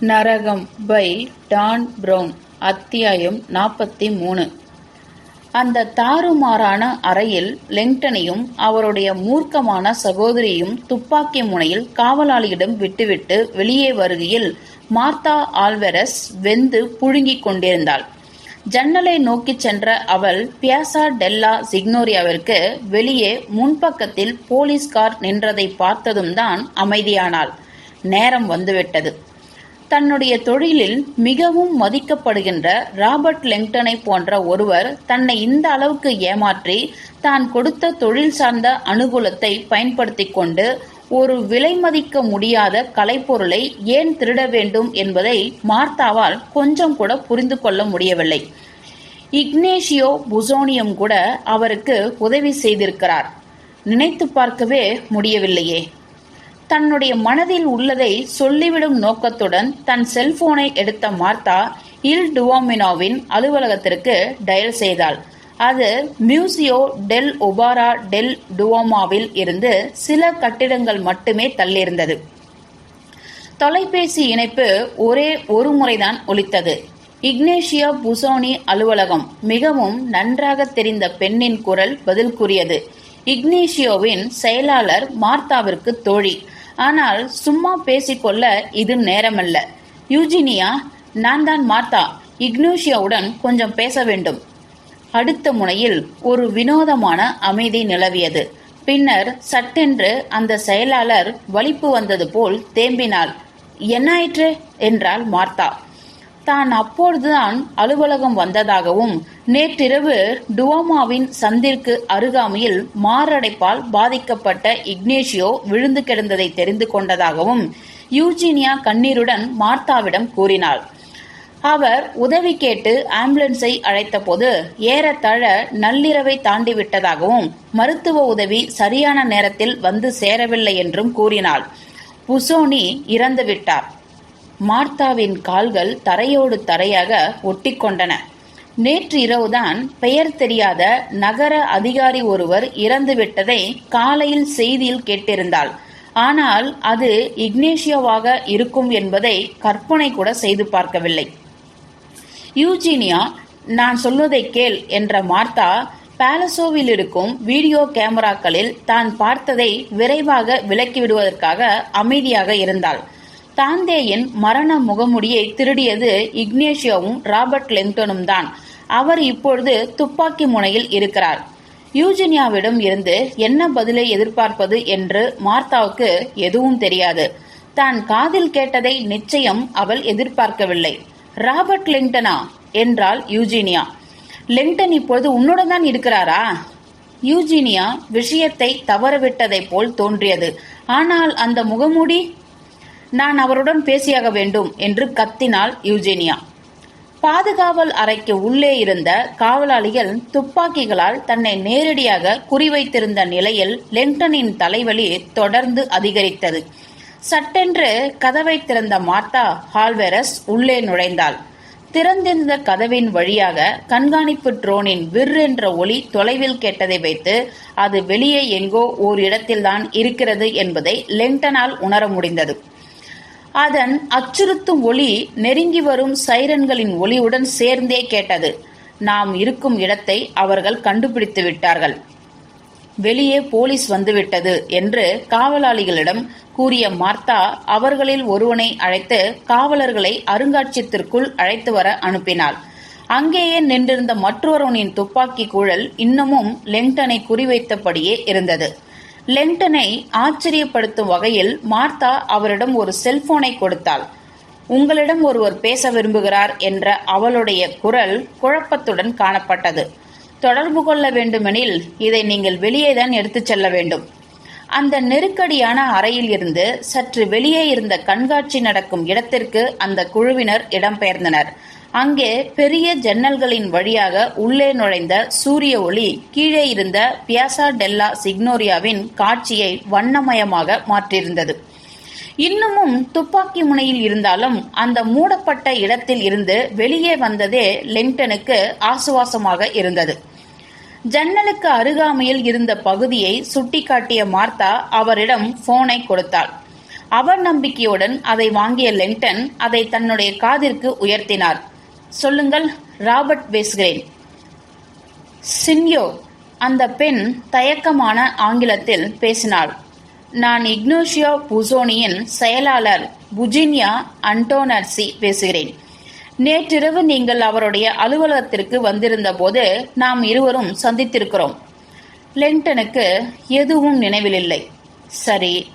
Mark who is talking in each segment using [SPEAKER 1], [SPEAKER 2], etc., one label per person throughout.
[SPEAKER 1] நரகம் by Don brown அத்தியாயம் நாற்பத்தி மூணு அந்த தாறுமாறான அறையில் லெங்டனையும் அவருடைய மூர்க்கமான சகோதரியும் துப்பாக்கி முனையில் காவலாளியிடம் விட்டுவிட்டு வெளியே வருகையில் மார்த்தா ஆல்வெரஸ் வெந்து புழுங்கிக் கொண்டிருந்தாள். ஜன்னலை நோக்கிச் சென்ற அவள் பியாசா டெல்லா சிக்னோரியாவிற்கு வெளியே முன்பக்கத்தில் போலீஸ் கார் நின்றதை பார்த்ததும் தான் அமைதியானாள். நேரம் வந்துவிட்டது. தன்னுடைய தொழிலில் மிகவும் மதிக்கப்படுகின்ற ராபர்ட் லெங்டனை போன்ற ஒருவர் தன்னை இந்த அளவுக்கு ஏமாற்றி தான் கொடுத்த தொழில் சார்ந்த அனுகூலத்தை பயன்படுத்திக் கொண்டு ஒரு விலை மதிக்க முடியாத கலைப்பொருளை ஏன் திருட வேண்டும் என்பதை மார்த்தாவால் கொஞ்சம் கூட புரிந்து கொள்ள முடியவில்லை. இக்னேஷியோ புசோனியம் கூட அவருக்கு உதவி செய்திருக்கிறார். நினைத்து பார்க்கவே முடியவில்லையே. தன்னுடைய மனதில் உள்ளதை சொல்லிவிடும் நோக்கத்துடன் தன் செல்போனை எடுத்த மார்த்தா இல் டுவாமினோவின் அலுவலகத்திற்கு டயல் செய்தாள். அது மியூசியோ டெல் ஒபாரா டெல் டுவோமாவில் இருந்து சில கட்டிடங்கள் மட்டுமே தள்ளியிருந்தது. தொலைபேசி இணைப்பு ஒரே ஒரு முறைதான் ஒலித்தது. இக்னேஷியா புசோனி அலுவலகம் மிகவும் நன்றாக தெரிந்த பெண்ணின் குரல் பதில் கூறியது இக்னேஷியோவின் செயலாளர் மார்த்தாவிற்கு தோழி. ஆனால் சும்மா பேசிக்கொள்ள இது நேரமல்ல. யூஜினியா நான் தான் மார்த்தா இக்னோஷியாவுடன் கொஞ்சம் பேச வேண்டும். அடுத்த முனையில் ஒரு வினோதமான அமைதி நிலவியது. பின்னர் சட்டென்று அந்த செயலாளர் வலிப்பு வந்தது போல் தேம்பினாள். என்னாயிற்று? என்றாள் மார்த்தா. தான் அப்பொழுதுதான் அலுவலகம் வந்ததாகவும் நேற்றிரவு டுவோமாவின் சந்திற்கு அருகாமையில் மாரடைப்பால் பாதிக்கப்பட்ட இக்னேஷியோ விழுந்து கிடந்ததை தெரிந்து கொண்டதாகவும் யூஜீனியா கண்ணீருடன் மார்த்தாவிடம் கூறினாள். அவர் உதவி கேட்டு ஆம்புலன்ஸை அழைத்தபோது ஏறத்தாழ நள்ளிரவை தாண்டிவிட்டதாகவும் மருத்துவ உதவி சரியான நேரத்தில் வந்து சேரவில்லை என்றும் கூறினாள். புசோனி இறந்துவிட்டார். மார்த்தாவின் கால்கள் தரையோடு தரையாக ஒட்டிக்கொண்டன. நேற்று இரவுதான் பெயர் தெரியாத நகர அதிகாரி ஒருவர் இறந்துவிட்டதை காலையில் செய்தியில் கேட்டிருந்தாள். ஆனால் அது இக்னேஷியோவாக இருக்கும் என்பதை கற்பனை கூட செய்து பார்க்கவில்லை. யூஜீனியா நான் சொல்வதை கேள் என்ற மார்த்தா பாலசோவில் இருக்கும் வீடியோ கேமராக்களில் தான் பார்த்ததை விரைவாக விலக்கிவிடுவதற்காக அமைதியாக இருந்தாள். தாந்தேயின் மரண முகமுடியை திருடியது இக்னேஷியோவும் ராபர்ட் லெங்டனும் தான். அவர் இப்பொழுது துப்பாக்கி முனையில் இருக்கிறார். யூஜினியாவிடம் இருந்து என்ன பதிலை எதிர்பார்ப்பது என்று மார்த்தாவுக்கு எதுவும் தெரியாது. தான் காதில் கேட்டதை நிச்சயம் அவள் எதிர்பார்க்கவில்லை. ராபர்ட் லிங்டனா? என்றாள் யூஜினியா. லிங்டன் இப்பொழுது உன்னுடன் தான் இருக்கிறாரா? யூஜினியா விஷயத்தை தவறவிட்டதை போல் தோன்றியது. ஆனால் அந்த முகமூடி? நான் அவருடன் பேசியாக வேண்டும் என்று கத்தினாள் யூஜேனியா. பாதுகாவல் அறைக்கு உள்ளே இருந்த காவலாளிகள் துப்பாக்கிகளால் தன்னை நேரடியாக குறிவைத்திருந்த நிலையில் லெங்டனின் தலைவலி தொடர்ந்து அதிகரித்தது. சட்டென்று கதவை திறந்த மார்த்தா ஹால்வெரஸ் உள்ளே நுழைந்தாள். திறந்திருந்த கதவின் வழியாக கண்காணிப்பு ட்ரோனின் விர் என்ற ஒளி தொலைவில் கேட்டதை வைத்து அது வெளியே எங்கோ ஓர் இடத்தில்தான் இருக்கிறது என்பதை லெங்டனால் உணர முடிந்தது. அதன் அச்சுறுத்தும் ஒளி நெருங்கி வரும் சைரன்களின் ஒளியுடன் சேர்ந்தே கேட்டது. நாம் இருக்கும் இடத்தை அவர்கள் கண்டுபிடித்து விட்டார்கள். வெளியே போலீஸ் வந்துவிட்டது என்று காவலாளிகளிடம் கூறிய மார்த்தா அவர்களில் ஒருவனை அழைத்து காவலர்களை அருங்காட்சியத்திற்குள் அழைத்து வர அனுப்பினாள். அங்கேயே நின்றிருந்த மற்றொருவனின் துப்பாக்கி குழல் இன்னமும் லெங்டனை குறிவைத்தபடியே இருந்தது. லெங்டனை ஆச்சரியப்படுத்தும் வகையில் மார்த்தா அவரிடம் ஒரு செல்போனை கொடுத்தாள். உங்களிடம் ஒருவர் பேச விரும்புகிறார் என்ற அவளுடைய குரல் குழப்பத்துடன் காணப்பட்டது. தொடர்பு கொள்ள வேண்டுமெனில் இதை நீங்கள் வெளியேதான் எடுத்துச் செல்ல வேண்டும். அந்த நெருக்கடியான அறையில் இருந்து சற்று வெளியே இருந்த கண்காட்சி நடக்கும் இடத்திற்கு அந்த குழுவினர் இடம்பெயர்ந்தனர். அங்கே பெரிய ஜன்னல்களின் வழியாக உள்ளே நுழைந்த சூரிய ஒளி கீழே இருந்த பியாசா டெல்லா சிக்னோரியாவின் காட்சியை வண்ணமயமாக மாற்றியிருந்தது. இன்னமும் துப்பாக்கி முனையில் இருந்தாலும் அந்த மூடப்பட்ட இடத்தில் இருந்து வெளியே வந்ததே லெங்டனுக்கு ஆசுவாசமாக இருந்தது. ஜன்னலுக்கு அருகாமையில் இருந்த பகுதியை சுட்டிக்காட்டிய மார்த்தா அவரிடம் போனை கொடுத்தாள். அவநம்பிக்கையுடன் அதை வாங்கிய லெங்டன் அதை தன்னுடைய காதிற்கு உயர்த்தினார். சொல்லுங்கள் ராபர்ட் பேசுகிறேன். சின்யோ அந்த பெண் தயக்கமான ஆங்கிலத்தில் பேசினாள். நான் இக்னோஷியோ புசோனியின் செயலாளர் புஜினியா அண்டோனர்சி பேசுகிறேன். நேற்றிரவு நீங்கள் அவருடைய அலுவலகத்திற்கு வந்திருந்த போது நாம் இருவரும் சந்தித்திருக்கிறோம். லெங்டனுக்கு எதுவும் நினைவிலில்லை. சரி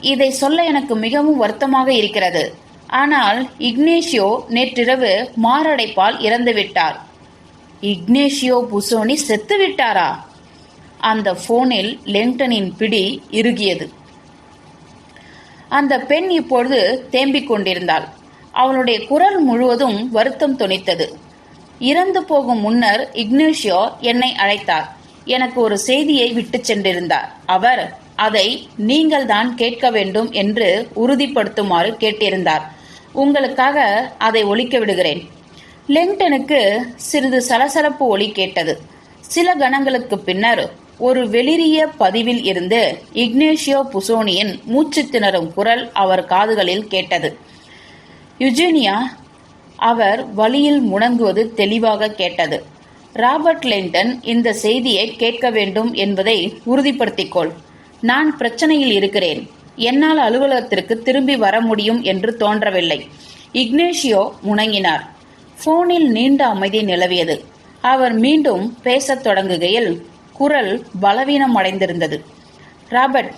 [SPEAKER 1] இதை சொல்ல எனக்கு மிகவும் வருத்தமாக இருக்கிறது. ஆனால் இக்னேஷியோ நேற்றிரவு மாரடைப்பால் இறந்துவிட்டார். இக்னேஷியோ புசோனி செத்துவிட்டாரா? அந்த போனில் லெங்டனின் பிடி இறுகியது. அந்த பெண் இப்பொழுது தேம்பிக் கொண்டிருந்தாள். அவளுடைய குரல் முழுவதும் வருத்தம் துணித்தது இறந்து போகும் முன்னர் இக்னேஷியோ என்னை அழைத்தார். எனக்கு ஒரு செய்தியை விட்டுச் சென்றிருந்தார். அவர் அதை நீங்கள் தான் கேட்க வேண்டும் என்று உறுதிப்படுத்துமாறு கேட்டிருந்தார். உங்களுக்காக அதை ஒழிக்க விடுகிறேன். லெங்டனுக்கு சிறிது சலசலப்பு ஒலி கேட்டது. சில கணங்களுக்கு பின்னர் ஒரு வெளிரிய பதிவில் இருந்து இக்னேஷியோ புசோனியின் மூச்சு திணறும் குரல் அவர் காதுகளில் கேட்டது. யுஜீனியா அவர் வழியில் முணங்குவது தெளிவாக கேட்டது. ராபர்ட் லெங்டன் இந்த செய்தியை கேட்க வேண்டும் என்பதை உறுதிப்படுத்திக்கொள் நான் பிரச்சனையில் இருக்கிறேன். என்னால் அலுவலகத்திற்கு திரும்பி வர முடியும் என்று தோன்றவில்லை. இக்னேஷியோ முணங்கினார். போனில் நீண்ட அமைதி நிலவியது. அவர் மீண்டும் பேசத் தொடங்குகையில் குரல் பலவீனம் அடைந்திருந்தது ராபர்ட்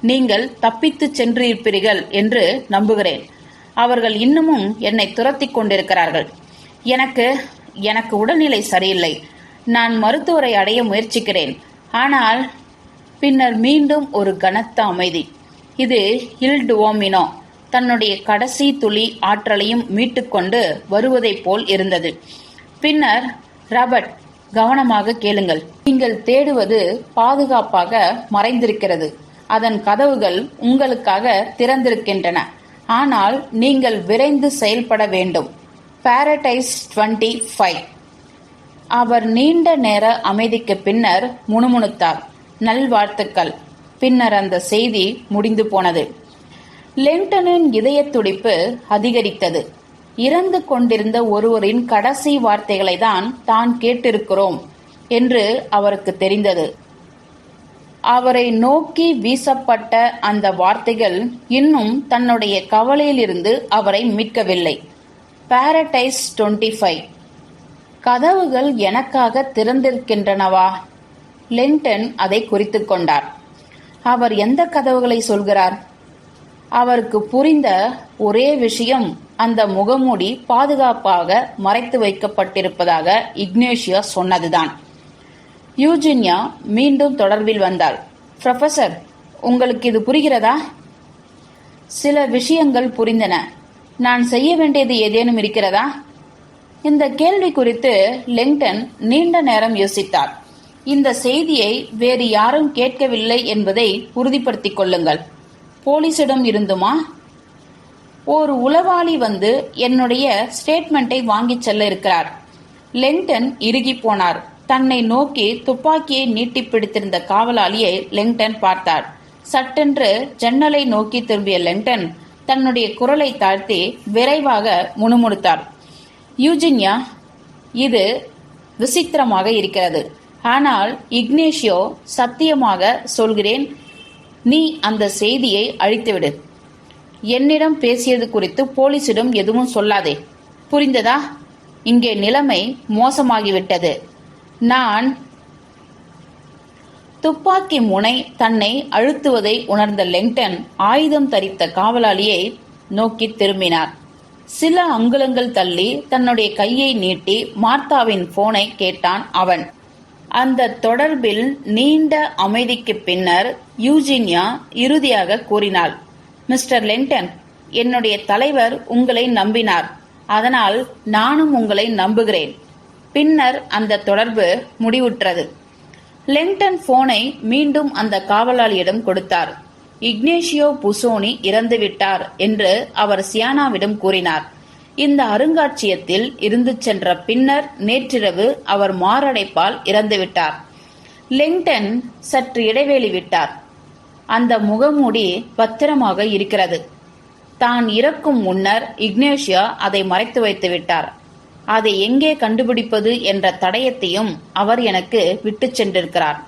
[SPEAKER 1] நீங்கள் தப்பித்து சென்றிருப்பீர்கள் என்று நம்புகிறேன். அவர்கள் இன்னமும் என்னை துரத்தி கொண்டிருக்கிறார்கள். எனக்கு எனக்கு உடல்நிலை சரியில்லை. நான் மருத்துவரை அடைய முயற்சிக்கிறேன். ஆனால் பின்னர் மீண்டும் ஒரு கனத்த அமைதி. இது இல்டுவோமினோ தன்னுடைய கடைசி துளி ஆற்றலையும் மீட்டுக்கொண்டு வருவதைப் போல் இருந்தது. பின்னர் ரபர்ட் கவனமாக கேளுங்கள். நீங்கள் தேடுவது பாதுகாப்பாக மறைந்திருக்கிறது. அதன் கதவுகள் உங்களுக்காக திறந்திருக்கின்றன. ஆனால் நீங்கள் விரைந்து செயல்பட வேண்டும். பாரடைஸ் டுவெண்ட்டி ஃபைவ் அவர் நீண்ட நேர அமைதிக்கு பின்னர் முணுமுணுத்தார். நல்வாழ்த்துக்கள். பின்னர் அந்த செய்தி முடிந்து போனது. லெங்டனின் இதய துடிப்பு அதிகரித்தது. இறந்து கொண்டிருந்த ஒருவரின் கடைசி வார்த்தைகளை தான் தான் கேட்டிருக்கிறோம் என்று அவருக்கு தெரிந்தது. அவரை நோக்கி வீசப்பட்ட அந்த வார்த்தைகள் இன்னும் தன்னுடைய கவலையிலிருந்து அவரை மீட்கவில்லை. பாரடைஸ் டுவெண்ட்டி ஃபைவ் கதவுகள் எனக்காக திறந்திருக்கின்றனவா? லிண்டன் அதை குறித்து கொண்டார். அவர் எந்த கதவுகளை சொல்கிறார்? அவருக்கு புரிந்த ஒரே விஷயம் அந்த முகமூடி பாதுகாப்பாக மறைத்து வைக்கப்பட்டிருப்பதாக இக்னேஷியா சொன்னதுதான். யூஜின்யா மீண்டும் தொடர்பில் வந்தாள். ப்ரொஃபசர் உங்களுக்கு இது புரிகிறதா? சில விஷயங்கள் புரிந்தன. நான் செய்ய வேண்டியது ஏதேனும் இருக்கிறதா? இந்த கேள்வி குறித்து லெங்டன் நீண்ட நேரம் யோசித்தார். இந்த செய்தியை வேறு யாரும் கேட்கவில்லை என்பதை உறுதிப்படுத்திக் கொள்ளுங்கள். போலீசிடம் இருந்துமா? ஒரு உளவாளி வந்து என்னுடைய ஸ்டேட்மெண்ட்டை வாங்கிச் செல்ல இருக்கிறார். லெங்டன் இறுகி போனார். தன்னை நோக்கி துப்பாக்கியை நீட்டி பிடித்திருந்த காவலாளியை லெங்டன் பார்த்தார். சட்டென்று ஜன்னலை நோக்கி திரும்பிய லெங்டன் தன்னுடைய குரலை தாழ்த்தி விரைவாக முணுமுணுத்தார். யூஜின்யா இது விசித்திரமாக இருக்கிறது. ஆனால் இக்னேஷியோ சத்தியமாக சொல்கிறேன் நீ அந்த செய்தியை அழித்துவிடு. என்னிடம் பேசியது குறித்து போலீசிடம் எதுவும் சொல்லாதே. புரிந்ததா? இங்கே நிலைமை மோசமாகிவிட்டது. நான் துப்பாக்கி முனை தன்னை அழுத்துவதை உணர்ந்த லெங்டன் ஆயுதம் தரித்த காவலாளியை நோக்கி திரும்பினார். சில அங்குலங்கள் தள்ளி தன்னுடைய கையை நீட்டி மார்த்தாவின் போனை கேட்டான் அவன். அந்த தொடர்பில் நீண்ட அமைதிக்கு பின்னர் யூஜினியா இறுதியாக கூறினாள் மிஸ்டர் லென்டன் என்னுடைய தலைவர் உங்களை நம்பினார். அதனால் நானும் உங்களை நம்புகிறேன். பின்னர் அந்த தொடர்பு முடிவுற்றது. லெங்டன் போனை மீண்டும் அந்த காவலாளியிடம் கொடுத்தார். இக்னேஷியோ புசோனி இறந்துவிட்டார் என்று அவர் சியானாவிடம் கூறினார். இந்த அருங்காட்சியகத்தில் இருந்து சென்ற பின்னர் நேற்றிரவு அவர் மாரடைப்பால் இறந்துவிட்டார் லிங்டன் சற்று இடைவேளி விட்டார். அந்த முகமூடி பத்திரமாக இருக்கிறது. தான் இறக்கும் முன்னர் இக்னேஷியா அதை மறைத்து வைத்து விட்டார். அதை எங்கே கண்டுபிடிப்பது என்ற தடயத்தையும் அவர் எனக்கு விட்டுச் சென்றிருக்கிறார்.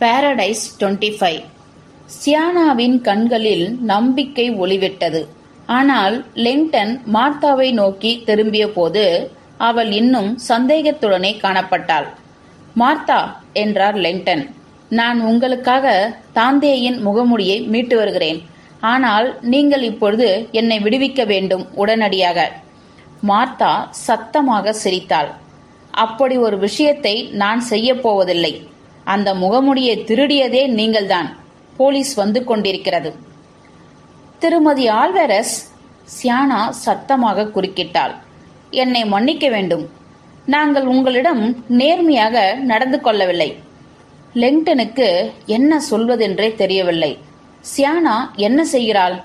[SPEAKER 1] Paradise twenty five. சியானாவின் கண்களில் நம்பிக்கை ஒளிவிட்டது. ஆனால் லெங்டன் மார்த்தாவை நோக்கி திரும்பிய போது அவள் இன்னும் சந்தேகத்துடனே காணப்பட்டாள். மார்த்தா என்றார் லெங்டன் நான் உங்களுக்காக தாந்தேயின் முகமுடியை மீட்டு வருகிறேன். ஆனால் நீங்கள் இப்பொழுது என்னை விடுவிக்க வேண்டும் உடனடியாக. மார்த்தா சத்தமாக சிரித்தாள். அப்படி ஒரு விஷயத்தை நான் செய்யப் போவதில்லை. அந்த முகமுடியை திருடியதே நீங்கள்தான். போலீஸ் வந்து கொண்டிருக்கிறது. திருமதி ஆல்வெரஸ் சியானா சத்தமாக குறுக்கிட்டாள். என்னை மன்னிக்க வேண்டும். நாங்கள் உங்களிடம் நேர்மையாக நடந்து கொள்ளவில்லை. லெங்டனுக்கு என்ன சொல்வதென்றே தெரியவில்லை. சியானா என்ன செய்கிறாள்?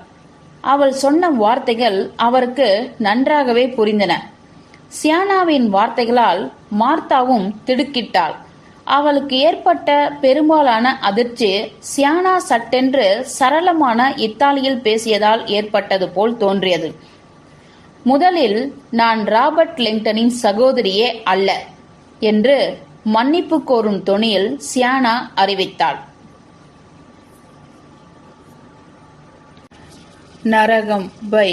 [SPEAKER 1] அவள் சொன்ன வார்த்தைகள் அவருக்கு நன்றாகவே புரிந்தன. சியானாவின் வார்த்தைகளால் மார்த்தாவும் திடுக்கிட்டாள். அவளுக்கு ஏற்பட்ட பெரும்பாலான அதிர்ச்சி சியானா சட்டென்று சரளமான இத்தாலியில் பேசியதால் ஏற்பட்டது போல் தோன்றியது. முதலில் நான் ராபர்ட் லிங்டனின் சகோதரியே அல்ல என்று மன்னிப்பு கோரும் தொனியில் சியானா அறிவித்தாள். நரகம் பை